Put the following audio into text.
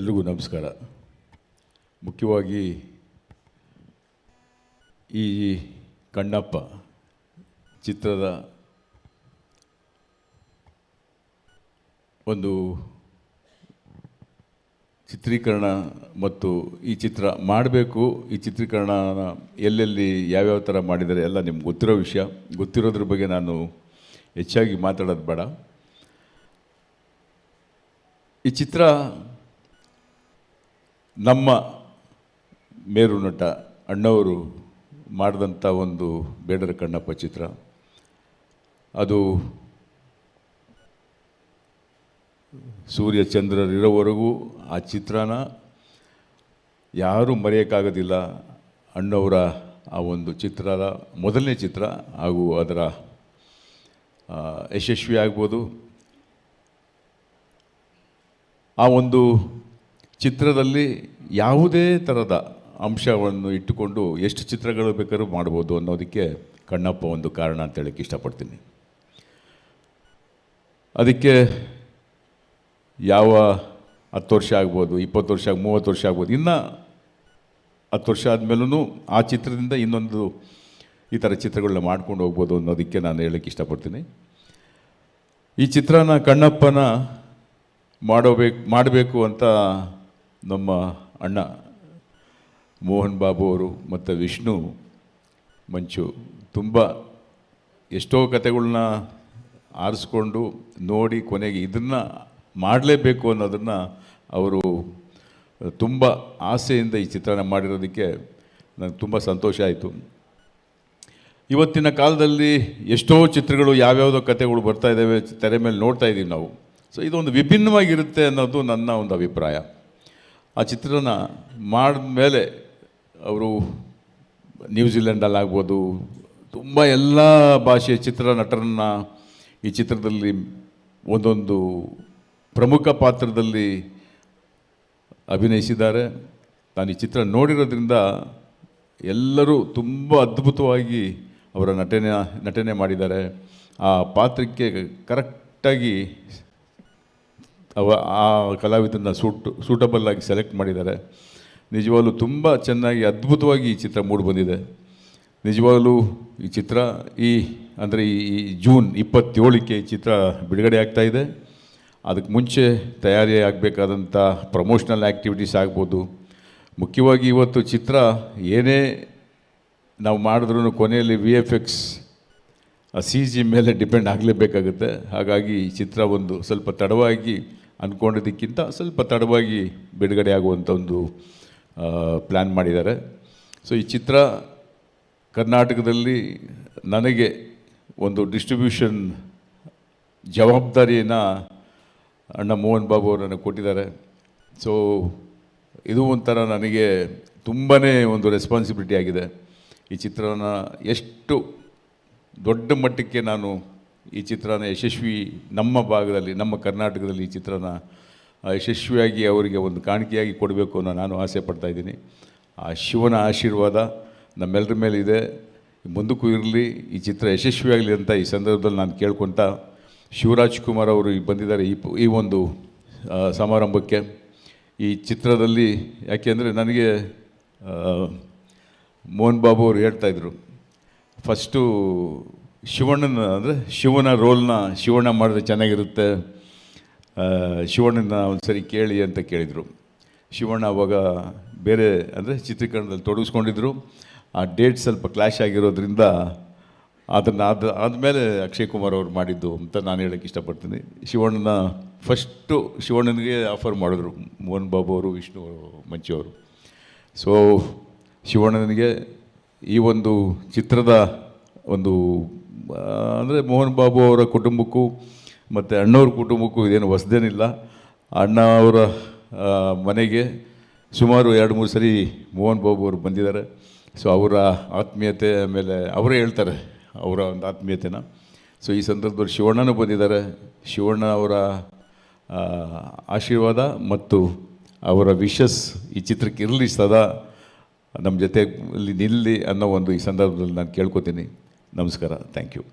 ಎಲ್ರಿಗೂ ನಮಸ್ಕಾರ. ಮುಖ್ಯವಾಗಿ ಈ ಕಣ್ಣಪ್ಪ ಚಿತ್ರದ ಒಂದು ಚಿತ್ರೀಕರಣ ಮತ್ತು ಈ ಚಿತ್ರ ಮಾಡಬೇಕು, ಈ ಚಿತ್ರೀಕರಣ ಎಲ್ಲೆಲ್ಲಿ ಯಾವ್ಯಾವ ಥರ ಮಾಡಿದರೆ ಎಲ್ಲ ನಿಮ್ಗೆ ಗೊತ್ತಿರೋ ವಿಷಯ. ಗೊತ್ತಿರೋದ್ರ ಬಗ್ಗೆ ನಾನು ಹೆಚ್ಚಾಗಿ ಮಾತಾಡೋದು ಬೇಡ. ಈ ಚಿತ್ರ ನಮ್ಮ ಮೇರು ನಟ ಅಣ್ಣವರು ಮಾಡಿದಂಥ ಒಂದು ಬೇಡರ ಕಣ್ಣಪ್ಪ ಚಿತ್ರ. ಅದು ಸೂರ್ಯ ಚಂದ್ರರಿರೋವರೆಗೂ ಆ ಚಿತ್ರನ ಯಾರೂ ಮರೆಯೋಕ್ಕಾಗೋದಿಲ್ಲ. ಅಣ್ಣವರ ಆ ಒಂದು ಚಿತ್ರದ ಮೊದಲನೇ ಚಿತ್ರ ಹಾಗೂ ಅದರ ಯಶಸ್ವಿ ಆಗ್ಬೋದು ಆ ಒಂದು ಚಿತ್ರದಲ್ಲಿ ಯಾವುದೇ ಥರದ ಅಂಶವನ್ನು ಇಟ್ಟುಕೊಂಡು ಎಷ್ಟು ಚಿತ್ರಗಳು ಬೇಕಾದ್ರೂ ಮಾಡ್ಬೋದು ಅನ್ನೋದಕ್ಕೆ ಕಣ್ಣಪ್ಪ ಒಂದು ಕಾರಣ ಅಂತ ಹೇಳಕ್ಕೆ ಇಷ್ಟಪಡ್ತೀನಿ. ಅದಕ್ಕೆ ಯಾವ ಹತ್ತು ವರ್ಷ ಆಗ್ಬೋದು, ಇಪ್ಪತ್ತು ವರ್ಷ ಆಗಿ ಮೂವತ್ತು ವರ್ಷ ಆಗ್ಬೋದು, ಇನ್ನು ಹತ್ತು ವರ್ಷ ಆದಮೇಲೂ ಆ ಚಿತ್ರದಿಂದ ಇನ್ನೊಂದು ಈ ಥರ ಚಿತ್ರಗಳನ್ನ ಮಾಡ್ಕೊಂಡು ಹೋಗ್ಬೋದು ಅನ್ನೋದಕ್ಕೆ ನಾನು ಹೇಳಕ್ಕೆ ಇಷ್ಟಪಡ್ತೀನಿ. ಈ ಚಿತ್ರನ ಕಣ್ಣಪ್ಪನ ಮಾಡೋಬೇಕು, ಮಾಡಬೇಕು ಅಂತ ನಮ್ಮ ಅಣ್ಣ ಮೋಹನ್ ಬಾಬು ಅವರು ಮತ್ತು ವಿಷ್ಣು ಮಂಚು ತುಂಬ ಎಷ್ಟೋ ಕತೆಗಳನ್ನ ಆರಿಸ್ಕೊಂಡು ನೋಡಿ ಕೊನೆಗೆ ಇದನ್ನು ಮಾಡಲೇಬೇಕು ಅನ್ನೋದನ್ನು ಅವರು ತುಂಬ ಆಸೆಯಿಂದ ಈ ಚಿತ್ರನ ಮಾಡಿರೋದಕ್ಕೆ ನನಗೆ ತುಂಬ ಸಂತೋಷ ಆಯಿತು. ಇವತ್ತಿನ ಕಾಲದಲ್ಲಿ ಎಷ್ಟೋ ಚಿತ್ರಗಳು ಯಾವ್ಯಾವುದೋ ಕತೆಗಳು ಬರ್ತಾ ಇದ್ದಾವೆ, ತೆರೆ ಮೇಲೆ ನೋಡ್ತಾ ಇದ್ದೀವಿ ನಾವು. ಸೊ ಇದೊಂದು ವಿಭಿನ್ನವಾಗಿರುತ್ತೆ ಅನ್ನೋದು ನನ್ನ ಒಂದು ಅಭಿಪ್ರಾಯ. ಆ ಚಿತ್ರನ ಮಾಡಿದ್ಮೇಲೆ ಅವರು ನ್ಯೂಜಿಲೆಂಡಲ್ಲಿ ಆಗ್ಬೋದು, ತುಂಬ ಎಲ್ಲ ಭಾಷೆಯ ಚಿತ್ರ ನಟರನ್ನ ಈ ಚಿತ್ರದಲ್ಲಿ ಒಂದೊಂದು ಪ್ರಮುಖ ಪಾತ್ರದಲ್ಲಿ ಅಭಿನಯಿಸಿದ್ದಾರೆ. ನಾನು ಈ ಚಿತ್ರ ನೋಡಿರೋದ್ರಿಂದ ಎಲ್ಲರೂ ತುಂಬ ಅದ್ಭುತವಾಗಿ ಅವರ ನಟನೆ ನಟನೆ ಮಾಡಿದ್ದಾರೆ. ಆ ಪಾತ್ರಕ್ಕೆ ಕರೆಕ್ಟಾಗಿ ಅವ ಆ ಕಲಾವಿದನ ಸೂಟ್ ಸೂಟಬಲ್ ಆಗಿ ಸೆಲೆಕ್ಟ್ ಮಾಡಿದ್ದಾರೆ. ನಿಜವಾಗ್ಲೂ ತುಂಬ ಚೆನ್ನಾಗಿ, ಅದ್ಭುತವಾಗಿ ಈ ಚಿತ್ರ ಮೂಡಿ ಬಂದಿದೆ. ನಿಜವಾಗಲೂ ಈ ಚಿತ್ರ ಈ, ಅಂದರೆ ಈ ಜೂನ್ ಇಪ್ಪತ್ತೇಳಕ್ಕೆ ಈ ಚಿತ್ರ ಬಿಡುಗಡೆ ಆಗ್ತಾಯಿದೆ ಅದಕ್ಕೆ ಮುಂಚೆ ತಯಾರಿ ಆಗಬೇಕಾದಂಥ ಪ್ರಮೋಷನಲ್ ಆ್ಯಕ್ಟಿವಿಟೀಸ್ ಆಗ್ಬೋದು. ಮುಖ್ಯವಾಗಿ ಇವತ್ತು ಚಿತ್ರ ಏನೇ ನಾವು ಮಾಡಿದ್ರೂ ಕೊನೆಯಲ್ಲಿ V F X C G ಮೇಲೆ ಡಿಪೆಂಡ್ ಆಗಲೇಬೇಕಾಗುತ್ತೆ. ಹಾಗಾಗಿ ಈ ಚಿತ್ರ ಒಂದು ಸ್ವಲ್ಪ ತಡವಾಗಿ ಅಂದ್ಕೊಂಡಿದ್ದಕ್ಕಿಂತ ಸ್ವಲ್ಪ ತಡವಾಗಿ ಬಿಡುಗಡೆ ಆಗುವಂಥ ಒಂದು ಪ್ಲ್ಯಾನ್ ಮಾಡಿದ್ದಾರೆ. ಸೊ ಈ ಚಿತ್ರ ಕರ್ನಾಟಕದಲ್ಲಿ ನನಗೆ ಒಂದು ಡಿಸ್ಟ್ರಿಬ್ಯೂಷನ್ ಜವಾಬ್ದಾರಿಯನ್ನು ಅಣ್ಣ ಮೋಹನ್ ಬಾಬು ಅವರು ನನಗೆ ಕೊಟ್ಟಿದ್ದಾರೆ. ಸೊ ಇದು ಒಂಥರ ನನಗೆ ತುಂಬಾ ಒಂದು ರೆಸ್ಪಾನ್ಸಿಬಿಲಿಟಿ ಆಗಿದೆ. ಈ ಚಿತ್ರನ ಎಷ್ಟು ದೊಡ್ಡ ಮಟ್ಟಕ್ಕೆ ನಾನು ಈ ಚಿತ್ರನ ಯಶಸ್ವಿ ನಮ್ಮ ಭಾಗದಲ್ಲಿ, ನಮ್ಮ ಕರ್ನಾಟಕದಲ್ಲಿ ಈ ಚಿತ್ರನ ಯಶಸ್ವಿಯಾಗಿ ಅವರಿಗೆ ಒಂದು ಕಾಣಿಕೆಯಾಗಿ ಕೊಡಬೇಕು ಅನ್ನೋ ನಾನು ಆಸೆ ಪಡ್ತಾ ಇದ್ದೀನಿ. ಆ ಶಿವನ ಆಶೀರ್ವಾದ ನಮ್ಮೆಲ್ಲರ ಮೇಲೆ ಇದೆ ಮುಂದಕ್ಕೂ ಇರಲಿ, ಈ ಚಿತ್ರ ಯಶಸ್ವಿಯಾಗಲಿ ಅಂತ ಈ ಸಂದರ್ಭದಲ್ಲಿ ನಾನು ಕೇಳ್ಕೊತ ಶಿವರಾಜ್ ಕುಮಾರ್ ಅವರು ಬಂದಿದ್ದಾರೆ ಈ ಈ ಒಂದು ಸಮಾರಂಭಕ್ಕೆ. ಈ ಚಿತ್ರದಲ್ಲಿ ಯಾಕೆಂದರೆ ನನಗೆ ಮೋಹನ್ ಬಾಬು ಅವರು ಹೇಳ್ತಾಯಿದ್ರು ಫಸ್ಟು ಶಿವಣ್ಣನ, ಅಂದರೆ ಶಿವನ ರೋಲ್ನ ಶಿವಣ್ಣ ಮಾಡಿದ್ರೆ ಚೆನ್ನಾಗಿರುತ್ತೆ. ಶಿವಣ್ಣನ ಒಂದು ಸರಿ ಕೇಳಿ ಅಂತ ಕೇಳಿದರು. ಶಿವಣ್ಣ ಅವಾಗ ಬೇರೆ, ಅಂದರೆ ಚಿತ್ರೀಕರಣದಲ್ಲಿ ತೊಡಗಿಸ್ಕೊಂಡಿದ್ರು. ಆ ಡೇಟ್ ಸ್ವಲ್ಪ ಕ್ಲಾಶ್ ಆಗಿರೋದ್ರಿಂದ ಅದನ್ನು ಆದ, ಆದಮೇಲೆ ಅಕ್ಷಯ್ ಕುಮಾರ್ ಅವರು ಮಾಡಿದ್ದು ಅಂತ ನಾನು ಹೇಳೋಕ್ಕೆ ಇಷ್ಟಪಡ್ತೀನಿ. ಶಿವಣ್ಣನ ಫಸ್ಟು ಶಿವಣ್ಣನಿಗೆ ಆಫರ್ ಮಾಡಿದ್ರು ಮೋಹನ್ ಬಾಬು ಅವರು, ವಿಷ್ಣು ಮಂಚಿಯವರು ಸೊ ಶಿವಣ್ಣನಿಗೆ ಈ ಒಂದು ಚಿತ್ರದ ಒಂದು ಅಂದರೆ ಮೋಹನ್ ಬಾಬು ಅವರ ಕುಟುಂಬಕ್ಕೂ ಮತ್ತು ಅಣ್ಣವ್ರ ಕುಟುಂಬಕ್ಕೂ ಇದೇನು ಹೊಸದೇನಿಲ್ಲ. ಅಣ್ಣ ಅವರ ಮನೆಗೆ ಸುಮಾರು ಎರಡು, ಮೂರು ಸರಿ ಮೋಹನ್ ಬಾಬು ಅವರು ಬಂದಿದ್ದಾರೆ. ಸೊ ಅವರ ಆತ್ಮೀಯತೆ ಆಮೇಲೆ ಅವರೇ ಹೇಳ್ತಾರೆ ಅವರ ಒಂದು ಆತ್ಮೀಯತೆನ. ಸೊ ಈ ಸಂದರ್ಭದಲ್ಲಿ ಶಿವಣ್ಣನೂ ಬಂದಿದ್ದಾರೆ. ಶಿವಣ್ಣ ಅವರ ಆಶೀರ್ವಾದ ಮತ್ತು ಅವರ ವಿಶಸ್ ಈ ಚಿತ್ರಕ್ಕೆ ಇರಲಿ ಸದಾ ನಮ್ಮ ಜೊತೆ ನಿಲ್ಲಿ ಅನ್ನೋ ಒಂದು ಈ ಸಂದರ್ಭದಲ್ಲಿ ನಾನು ಕೇಳ್ಕೊತೀನಿ. ನಮಸ್ಕಾರ ಥ್ಯಾಂಕ್ ಯು